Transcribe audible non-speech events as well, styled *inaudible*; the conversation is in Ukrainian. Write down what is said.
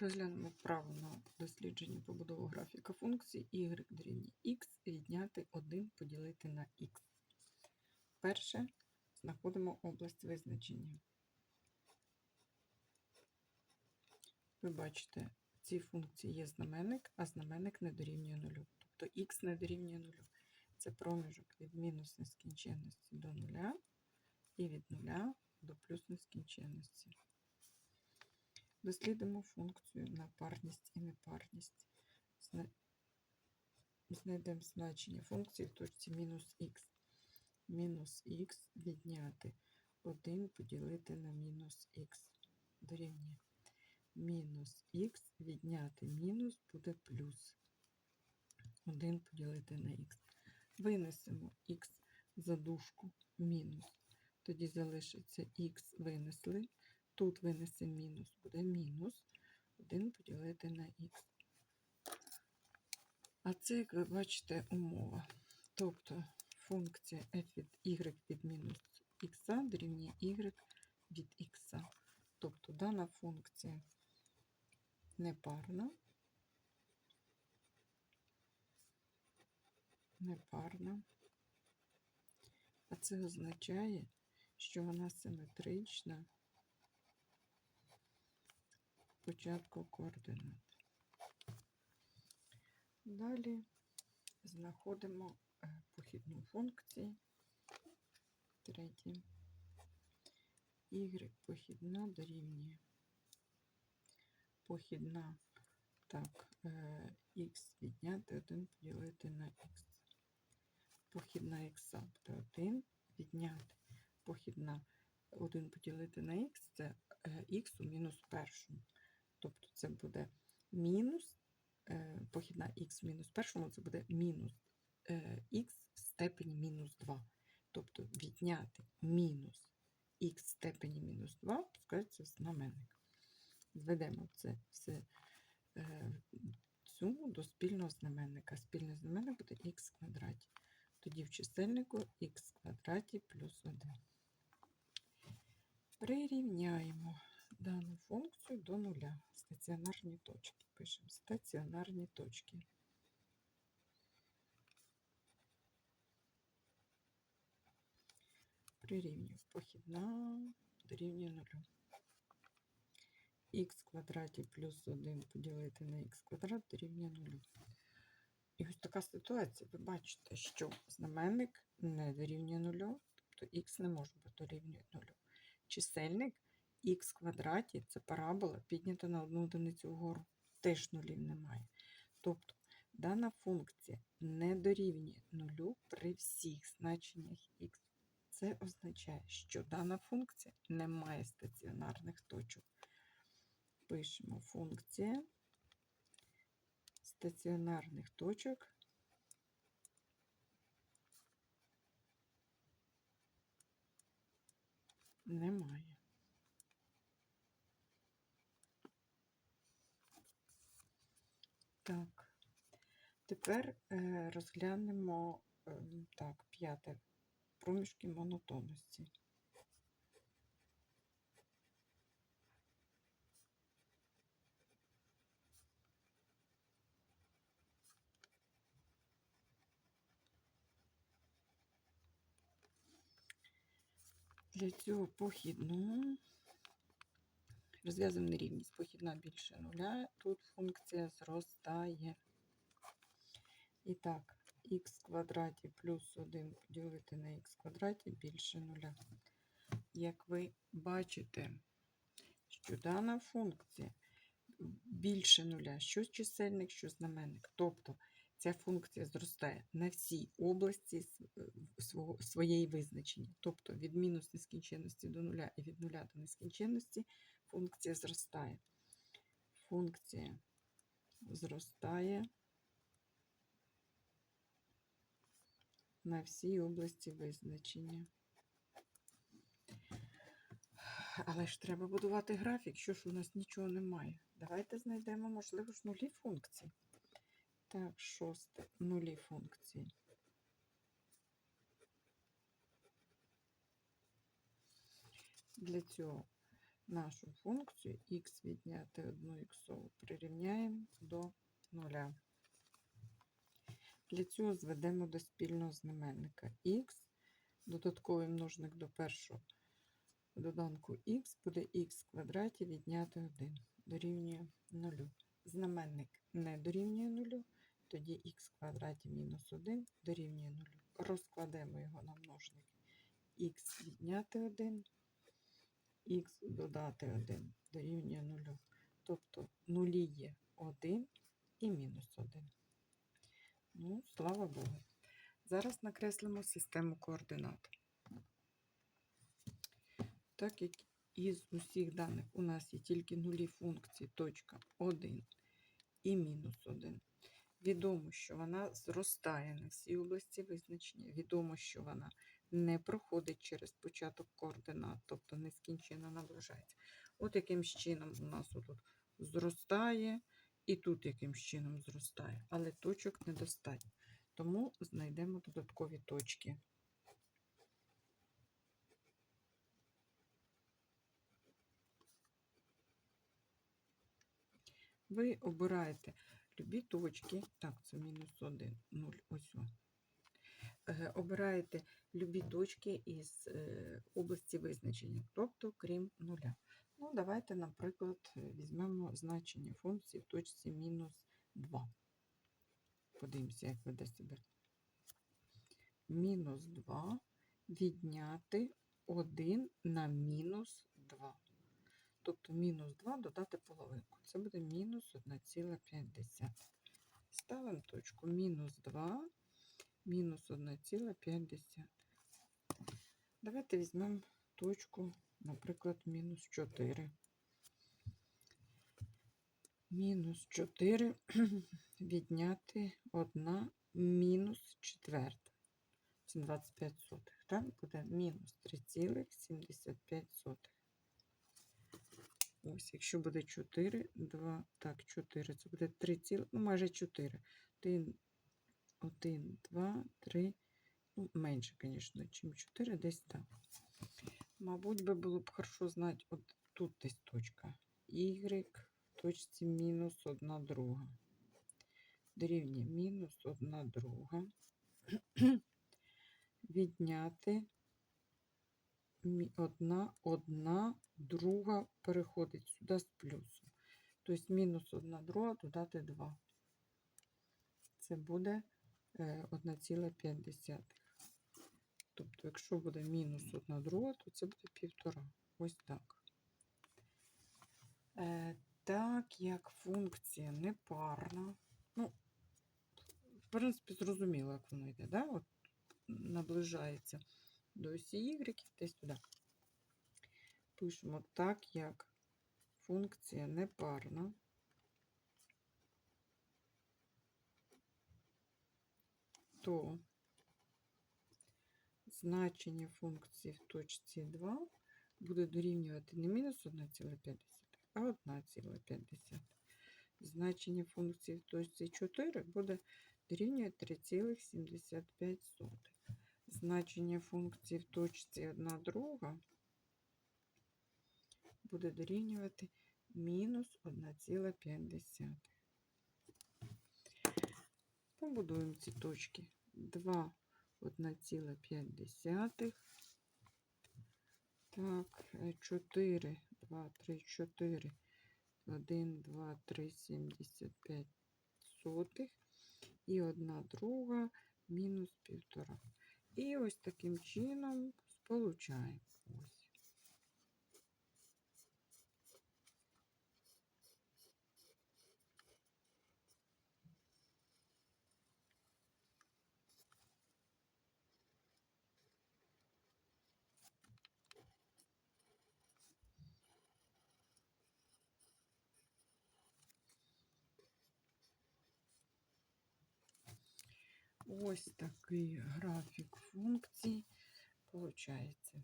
Розглянемо вправу на дослідження побудови графіка функції y дорівнює x відняти 1 поділити на x. Перше знаходимо область визначення. Ви бачите, в цій функції є знаменник, а знаменник не дорівнює нулю. Тобто x не дорівнює нулю. Це проміжок від мінус нескінченності до нуля і від нуля до плюс нескінченності. Дослідимо функцію на парність і непарність. Знайдемо значення функції в точці мінус х. Мінус х відняти 1 поділити на мінус х. Дорівнює. Мінус х відняти мінус буде плюс. 1 поділити на х. Винесемо х за дужку мінус. Тоді залишиться х винесли. Тут винесемо мінус, буде мінус 1 поділити на х. А це, як ви бачите, умова. Тобто функція f від y від мінус х дорівнює y від х. Тобто дана функція непарна. Непарна. А це означає, що вона симетрична початку координат. Далі знаходимо е, похідну функцію. Третє. Y похідна дорівнює. Похідна так, е, х відняти 1 поділити на х. Похідна х буде 1 відняти. Похідна 1 поділити на х це х у мінус першому. Тобто це буде мінус, е, похідна х в мінус першому, це буде мінус х в степені мінус 2. Тобто відняти мінус х в степені мінус 2, пускається знаменник. Зведемо це все е, суму до спільного знаменника. Спільний знаменник буде х квадраті. Тоді в чисельнику х квадраті плюс 1. Прирівняємо дану функцію до нуля. Стаціонарні точки. Пишемо стаціонарні точки. Прирівнюю похідна дорівнює нулю. х квадраті плюс 1 поділити на х квадрат дорівнює нулю. І ось така ситуація. Ви бачите, що знаменник не дорівнює нулю, тобто х не може бути дорівнює нулю. Чисельник х квадраті це парабола піднята на одну одиницю вгору. Теж нулів немає. Тобто дана функція не дорівнює нулю при всіх значеннях х. Це означає, що дана функція не має стаціонарних точок. Пишемо функція стаціонарних точок. Немає. Так, тепер е, розглянемо е, так, п'яте. Проміжки монотонності. Для цього похідну розв'язуємо нерівність. Похідна більше нуля. Тут функція зростає. І так, х квадраті плюс 1 поділити на х квадраті більше нуля. Як ви бачите, що дана функція більше нуля, що чисельник, що знаменник. Тобто ця функція зростає на всій області е, своєї визначення. Тобто від мінус нескінченності до нуля і від нуля до нескінченності функція зростає. Функція зростає на всій області визначення. Але ж треба будувати графік, що ж у нас нічого немає. Давайте знайдемо, можливо, ж нулі функції. Так, шосте. Нулі функції. Для цього нашу функцію х відняти 1 х прирівняємо до нуля. Для цього зведемо до спільного знаменника х, додатковий множник до першого доданку х буде х квадраті відняти 1 дорівнює 0. Знаменник не дорівнює 0, тоді х квадраті мінус 1 дорівнює 0. Розкладемо його на множник х відняти 1, х додати 1 дорівнює 0. Тобто нулі є 1 і мінус 1. Ну, слава Богу. Зараз накреслимо систему координат. Так як із усіх даних у нас є тільки нулі функції точка 1 і мінус 1. Відомо, що вона зростає на всій області визначення. Відомо, що вона не проходить через початок координат, тобто нескінченно наближається. От яким чином у нас тут зростає, і тут яким чином зростає, але точок недостатньо. Тому знайдемо додаткові точки. Ви обираєте любі точки. Так, це мінус 1, 0, ось. Е, Обираєте любі точки із е, області визначення, тобто крім нуля. Ну, давайте, наприклад, візьмемо значення функції в точці мінус 2. Подивимося, як веде себе. Мінус 2 відняти 1 на мінус 2. Тобто мінус 2 додати половинку. Це буде мінус 1,5. Ставимо точку мінус 2, мінус 1,5. Давайте візьмемо точку, наприклад, мінус 4. Мінус 4 *clears throat* відняти 1 мінус четверта. Це 25 сотих. Так, буде мінус 3,75. Ось, якщо буде 4, 2, так, 4, це буде 3, ціл, ну майже 4. 1, 1, 2, 3, ну, менше, звісно, чим 4, десь так. Мабуть, би було б хорошо знати, от тут десь точка. Y в точці мінус 1 друга. Дорівнює мінус 1 друга. *clears throat* Відняти мі- одна, одна друга переходить сюди з плюсом. Тобто мінус 1 друга додати 2. Це буде 1,5. Тобто, якщо буде мінус 1 друга, то це буде півтора. Ось так. Е, так як функція непарна, ну, в принципі, зрозуміло, як воно йде, да? От наближається до осі Y, десь туди. Пишемо так, як функція непарна. То значення функції в точці 2 буде дорівнювати не мінус 1,5, а 1,5. Значення функції в точці 4 буде дорівнювати 3,75. Значення функції в точці 1 друга буде дорівнювати мінус 1,5. Побудуємо ці точки. 2 1,5. Так, 4, 2, 3, 4, 1, 2, 3, 75 сотих. І одна друга мінус півтора. І ось таким чином сполучаємо. Ось. Ось такий графік функцій получається.